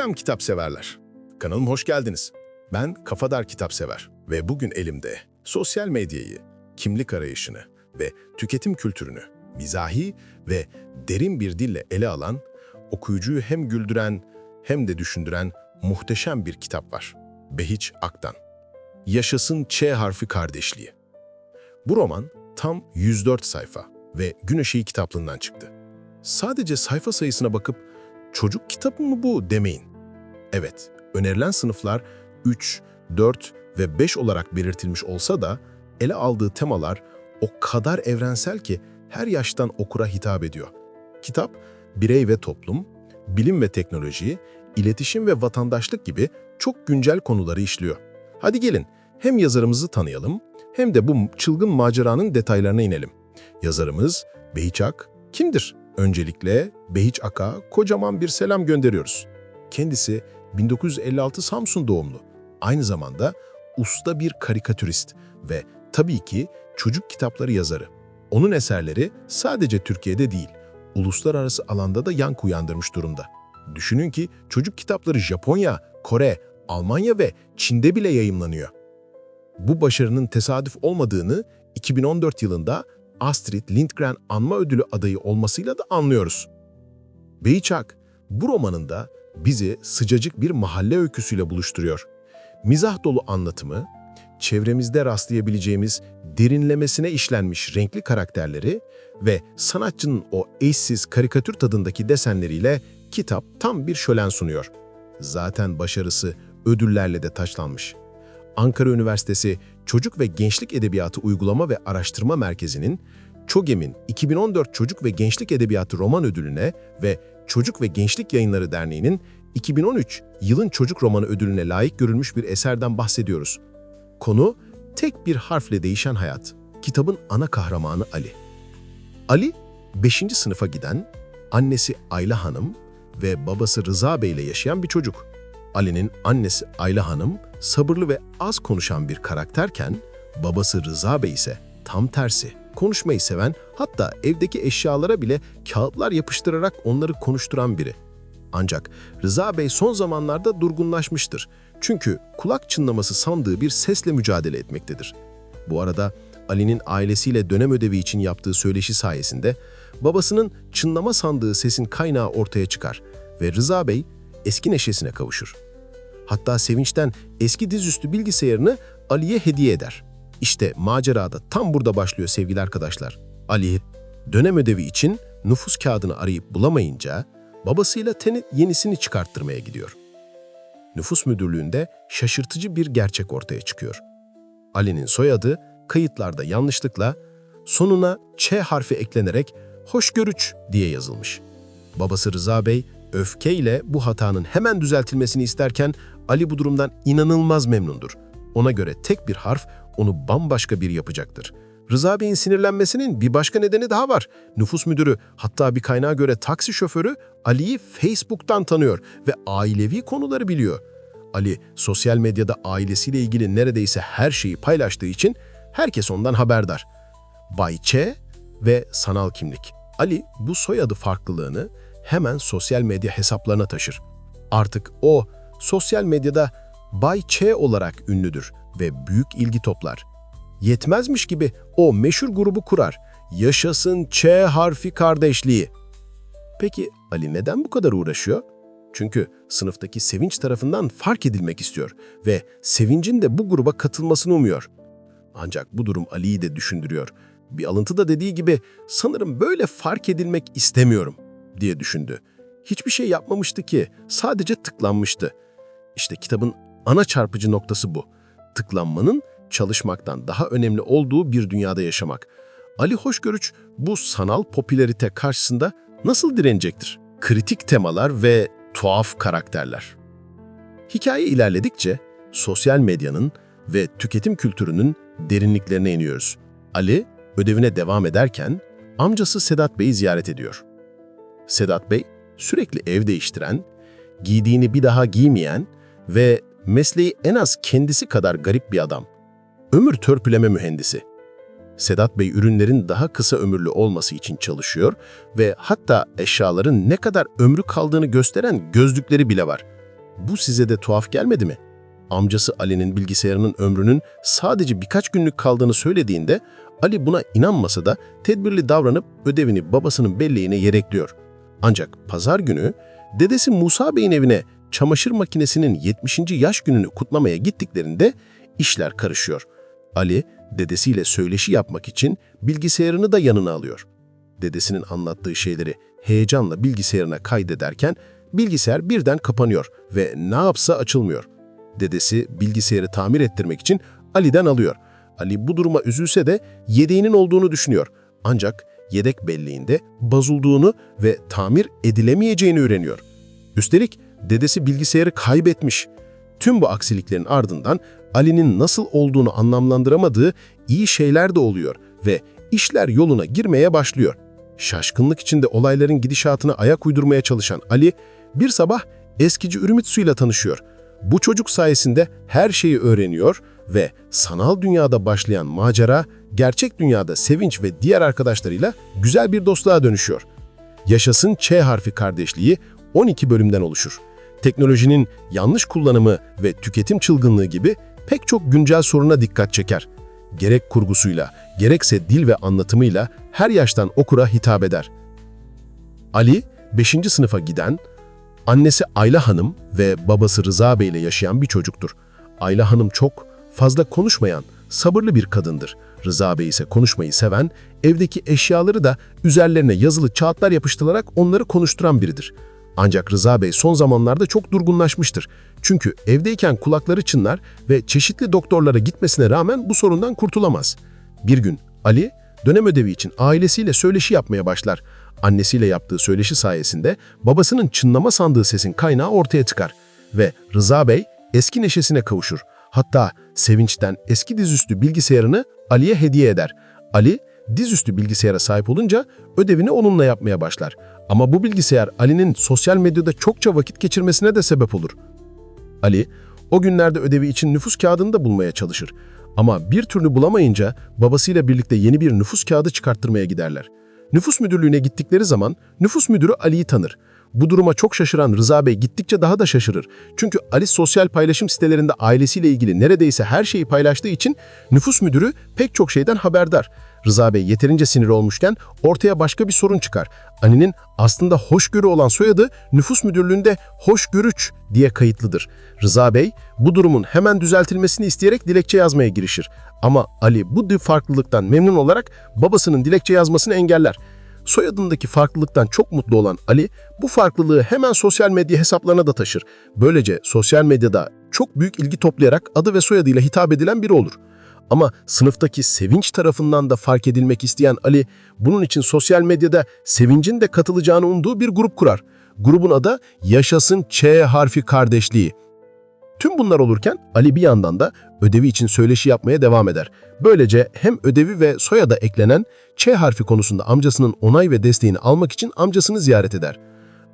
Selam kitap severler. Kanalıma hoş geldiniz. Ben Kafadar Kitap Sever ve bugün elimde sosyal medyayı, kimlik arayışını ve tüketim kültürünü mizahi ve derin bir dille ele alan, okuyucuyu hem güldüren hem de düşündüren muhteşem bir kitap var. Behiç Ak'tan. Yaşasın Ç harfi kardeşliği. Bu roman tam 104 sayfa ve Gün Işığı kitaplığından çıktı. Sadece sayfa sayısına bakıp çocuk kitabı mı bu demeyin. Evet, önerilen sınıflar 3, 4 ve 5 olarak belirtilmiş olsa da ele aldığı temalar o kadar evrensel ki her yaştan okura hitap ediyor. Kitap, birey ve toplum, bilim ve teknoloji, iletişim ve vatandaşlık gibi çok güncel konuları işliyor. Hadi gelin hem yazarımızı tanıyalım hem de bu çılgın maceranın detaylarına inelim. Yazarımız Behiç Ak kimdir? Öncelikle Behiç Ak'a kocaman bir selam gönderiyoruz. Kendisi 1956 Samsun doğumlu. Aynı zamanda usta bir karikatürist ve tabii ki çocuk kitapları yazarı. Onun eserleri sadece Türkiye'de değil, uluslararası alanda da yankı uyandırmış durumda. Düşünün ki çocuk kitapları Japonya, Kore, Almanya ve Çin'de bile yayımlanıyor. Bu başarının tesadüf olmadığını 2014 yılında Astrid Lindgren Anma Ödülü adayı olmasıyla da anlıyoruz. Beyçak, bu romanında bizi sıcacık bir mahalle öyküsüyle buluşturuyor. Mizah dolu anlatımı, çevremizde rastlayabileceğimiz derinlemesine işlenmiş renkli karakterleri ve sanatçının o eşsiz karikatür tadındaki desenleriyle kitap tam bir şölen sunuyor. Zaten başarısı ödüllerle de taçlanmış. Ankara Üniversitesi Çocuk ve Gençlik Edebiyatı Uygulama ve Araştırma Merkezi'nin ÇOGEM'in 2014 Çocuk ve Gençlik Edebiyatı Roman Ödülüne ve Çocuk ve Gençlik Yayınları Derneği'nin 2013 Yılın Çocuk Romanı Ödülüne layık görülmüş bir eserden bahsediyoruz. Konu tek bir harfle değişen hayat. Kitabın ana kahramanı Ali. Ali, 5. sınıfa giden, annesi Ayla Hanım ve babası Rıza Bey ile yaşayan bir çocuk. Ali'nin annesi Ayla Hanım sabırlı ve az konuşan bir karakterken, babası Rıza Bey ise tam tersi. Konuşmayı seven, hatta evdeki eşyalara bile kağıtlar yapıştırarak onları konuşturan biri. Ancak Rıza Bey son zamanlarda durgunlaşmıştır. Çünkü kulak çınlaması sandığı bir sesle mücadele etmektedir. Bu arada Ali'nin ailesiyle dönem ödevi için yaptığı söyleşi sayesinde babasının çınlama sandığı sesin kaynağı ortaya çıkar ve Rıza Bey eski neşesine kavuşur. Hatta sevinçten eski dizüstü bilgisayarını Ali'ye hediye eder. İşte macerada tam burada başlıyor sevgili arkadaşlar. Ali, dönem ödevi için nüfus kağıdını arayıp bulamayınca babasıyla tenet yenisini çıkarttırmaya gidiyor. Nüfus müdürlüğünde şaşırtıcı bir gerçek ortaya çıkıyor. Ali'nin soyadı kayıtlarda yanlışlıkla sonuna Ç harfi eklenerek hoşgörüç diye yazılmış. Babası Rıza Bey öfkeyle bu hatanın hemen düzeltilmesini isterken Ali bu durumdan inanılmaz memnundur. Ona göre tek bir harf onu bambaşka bir yapacaktır. Rıza Bey'in sinirlenmesinin bir başka nedeni daha var. Nüfus müdürü hatta bir kaynağa göre taksi şoförü Ali'yi Facebook'tan tanıyor ve ailevi konuları biliyor. Ali sosyal medyada ailesiyle ilgili neredeyse her şeyi paylaştığı için herkes ondan haberdar. Bay Ç ve sanal kimlik. Ali bu soyadı farklılığını hemen sosyal medya hesaplarına taşır. Artık o sosyal medyada Bay Ç olarak ünlüdür ve büyük ilgi toplar. Yetmezmiş gibi o meşhur grubu kurar. Yaşasın Ç harfi kardeşliği. Peki Ali neden bu kadar uğraşıyor? Çünkü sınıftaki Sevinç tarafından fark edilmek istiyor ve Sevinç'in de bu gruba katılmasını umuyor. Ancak bu durum Ali'yi de düşündürüyor. Bir alıntıda dediği gibi sanırım böyle fark edilmek istemiyorum diye düşündü. Hiçbir şey yapmamıştı ki, sadece tıklanmıştı. İşte kitabın ana çarpıcı noktası bu. Tıklanmanın çalışmaktan daha önemli olduğu bir dünyada yaşamak. Ali Hoşgörüç bu sanal popülerite karşısında nasıl direnecektir? Kritik temalar ve tuhaf karakterler. Hikaye ilerledikçe sosyal medyanın ve tüketim kültürünün derinliklerine iniyoruz. Ali ödevine devam ederken amcası Sedat Bey'i ziyaret ediyor. Sedat Bey sürekli ev değiştiren, giydiğini bir daha giymeyen ve mesleği en az kendisi kadar garip bir adam. Ömür törpüleme mühendisi. Sedat Bey ürünlerin daha kısa ömürlü olması için çalışıyor ve hatta eşyaların ne kadar ömrü kaldığını gösteren gözlükleri bile var. Bu size de tuhaf gelmedi mi? Amcası Ali'nin bilgisayarının ömrünün sadece birkaç günlük kaldığını söylediğinde Ali buna inanmasa da tedbirli davranıp ödevini babasının belleğine yedekliyor. Ancak pazar günü dedesi Musa Bey'in evine çamaşır makinesinin 70. yaş gününü kutlamaya gittiklerinde işler karışıyor. Ali dedesiyle söyleşi yapmak için bilgisayarını da yanına alıyor. Dedesinin anlattığı şeyleri heyecanla bilgisayarına kaydederken bilgisayar birden kapanıyor ve ne yapsa açılmıyor. Dedesi bilgisayarı tamir ettirmek için Ali'den alıyor. Ali bu duruma üzülse de yedeğinin olduğunu düşünüyor. Ancak yedek belleğinde bozulduğunu ve tamir edilemeyeceğini öğreniyor. Üstelik dedesi bilgisayarı kaybetmiş. Tüm bu aksiliklerin ardından Ali'nin nasıl olduğunu anlamlandıramadığı iyi şeyler de oluyor ve işler yoluna girmeye başlıyor. Şaşkınlık içinde olayların gidişatına ayak uydurmaya çalışan Ali, bir sabah eskici Ürümitsu ile tanışıyor. Bu çocuk sayesinde her şeyi öğreniyor ve sanal dünyada başlayan macera, gerçek dünyada Sevinç ve diğer arkadaşlarıyla güzel bir dostluğa dönüşüyor. Yaşasın Ç harfi kardeşliği 12 bölümden oluşur. Teknolojinin yanlış kullanımı ve tüketim çılgınlığı gibi pek çok güncel soruna dikkat çeker. Gerek kurgusuyla, gerekse dil ve anlatımıyla her yaştan okura hitap eder. Ali, 5. sınıfa giden, annesi Ayla Hanım ve babası Rıza Bey ile yaşayan bir çocuktur. Ayla Hanım çok fazla konuşmayan, sabırlı bir kadındır. Rıza Bey ise konuşmayı seven, evdeki eşyaları da üzerlerine yazılı kağıtlar yapıştırılarak onları konuşturan biridir. Ancak Rıza Bey son zamanlarda çok durgunlaşmıştır. Çünkü evdeyken kulakları çınlar ve çeşitli doktorlara gitmesine rağmen bu sorundan kurtulamaz. Bir gün Ali dönem ödevi için ailesiyle söyleşi yapmaya başlar. Annesiyle yaptığı söyleşi sayesinde babasının çınlama sandığı sesin kaynağı ortaya çıkar ve Rıza Bey eski neşesine kavuşur. Hatta sevinçten eski dizüstü bilgisayarını Ali'ye hediye eder. Ali dizüstü bilgisayara sahip olunca ödevini onunla yapmaya başlar. Ama bu bilgisayar Ali'nin sosyal medyada çokça vakit geçirmesine de sebep olur. Ali, o günlerde ödevi için nüfus kağıdını da bulmaya çalışır. Ama bir türlü bulamayınca babasıyla birlikte yeni bir nüfus kağıdı çıkarttırmaya giderler. Nüfus müdürlüğüne gittikleri zaman nüfus müdürü Ali'yi tanır. Bu duruma çok şaşıran Rıza Bey gittikçe daha da şaşırır. Çünkü Ali sosyal paylaşım sitelerinde ailesiyle ilgili neredeyse her şeyi paylaştığı için nüfus müdürü pek çok şeyden haberdar. Rıza Bey yeterince sinir olmuşken ortaya başka bir sorun çıkar. Ali'nin aslında hoşgörü olan soyadı nüfus müdürlüğünde hoşgörüç diye kayıtlıdır. Rıza Bey bu durumun hemen düzeltilmesini isteyerek dilekçe yazmaya girişir. Ama Ali bu farklılıktan memnun olarak babasının dilekçe yazmasını engeller. Soyadındaki farklılıktan çok mutlu olan Ali bu farklılığı hemen sosyal medya hesaplarına da taşır. Böylece sosyal medyada çok büyük ilgi toplayarak adı ve soyadıyla hitap edilen biri olur. Ama sınıftaki Sevinç tarafından da fark edilmek isteyen Ali, bunun için sosyal medyada Sevinç'in de katılacağını umduğu bir grup kurar. Grubun adı Yaşasın Ç harfi kardeşliği. Tüm bunlar olurken Ali bir yandan da ödevi için söyleşi yapmaya devam eder. Böylece hem ödevi ve soyada eklenen Ç harfi konusunda amcasının onay ve desteğini almak için amcasını ziyaret eder.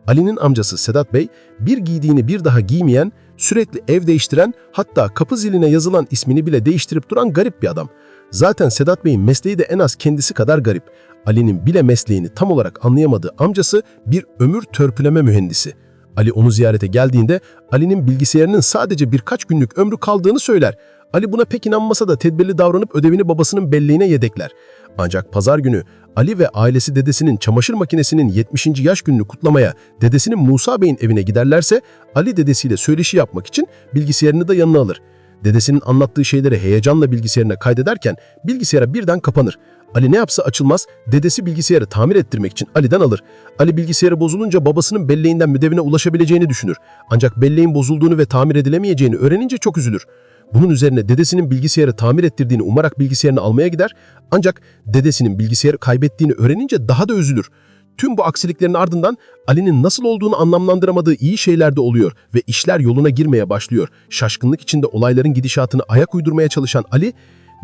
Ali'nin amcası Sedat Bey, bir giydiğini bir daha giymeyen, sürekli ev değiştiren, hatta kapı ziline yazılan ismini bile değiştirip duran garip bir adam. Zaten Sedat Bey'in mesleği de en az kendisi kadar garip. Ali'nin bile mesleğini tam olarak anlayamadığı amcası bir ömür törpüleme mühendisi. Ali onu ziyarete geldiğinde Ali'nin bilgisayarının sadece birkaç günlük ömrü kaldığını söyler. Ali buna pek inanmasa da tedbirli davranıp ödevini babasının belleğine yedekler. Ancak pazar günü Ali ve ailesi dedesinin çamaşır makinesinin 70. yaş gününü kutlamaya dedesinin Musa Bey'in evine giderlerse Ali dedesiyle söyleşi yapmak için bilgisayarını da yanına alır. Dedesinin anlattığı şeyleri heyecanla bilgisayarına kaydederken bilgisayara birden kapanır. Ali ne yapsa açılmaz, dedesi bilgisayarı tamir ettirmek için Ali'den alır. Ali bilgisayarı bozulunca babasının belleğinden müdevine ulaşabileceğini düşünür. Ancak belleğin bozulduğunu ve tamir edilemeyeceğini öğrenince çok üzülür. Bunun üzerine dedesinin bilgisayarı tamir ettirdiğini umarak bilgisayarını almaya gider. Ancak dedesinin bilgisayarı kaybettiğini öğrenince daha da üzülür. Tüm bu aksiliklerin ardından Ali'nin nasıl olduğunu anlamlandıramadığı iyi şeyler de oluyor ve işler yoluna girmeye başlıyor. Şaşkınlık içinde olayların gidişatını ayak uydurmaya çalışan Ali,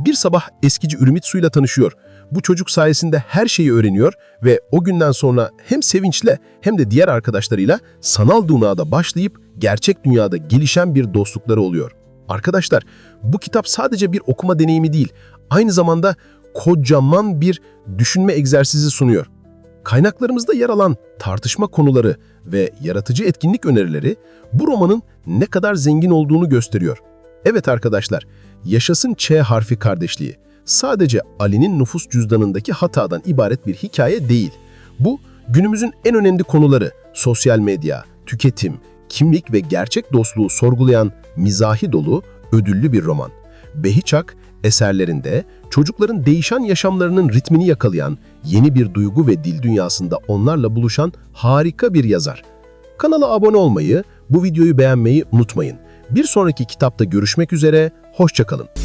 bir sabah eskici Ürümitsuyla tanışıyor. Bu çocuk sayesinde her şeyi öğreniyor ve o günden sonra hem Sevinç'le hem de diğer arkadaşlarıyla sanal dünyada başlayıp gerçek dünyada gelişen bir dostlukları oluyor. Arkadaşlar, bu kitap sadece bir okuma deneyimi değil, aynı zamanda kocaman bir düşünme egzersizi sunuyor. Kaynaklarımızda yer alan tartışma konuları ve yaratıcı etkinlik önerileri bu romanın ne kadar zengin olduğunu gösteriyor. Evet arkadaşlar, yaşasın Ç harfi kardeşliği sadece Ali'nin nüfus cüzdanındaki hatadan ibaret bir hikaye değil. Bu günümüzün en önemli konuları sosyal medya, tüketim, kimlik ve gerçek dostluğu sorgulayan mizahi dolu, ödüllü bir roman. Behiçak eserlerinde çocukların değişen yaşamlarının ritmini yakalayan, yeni bir duygu ve dil dünyasında onlarla buluşan harika bir yazar. Kanala abone olmayı, bu videoyu beğenmeyi unutmayın. Bir sonraki kitapta görüşmek üzere, hoşçakalın.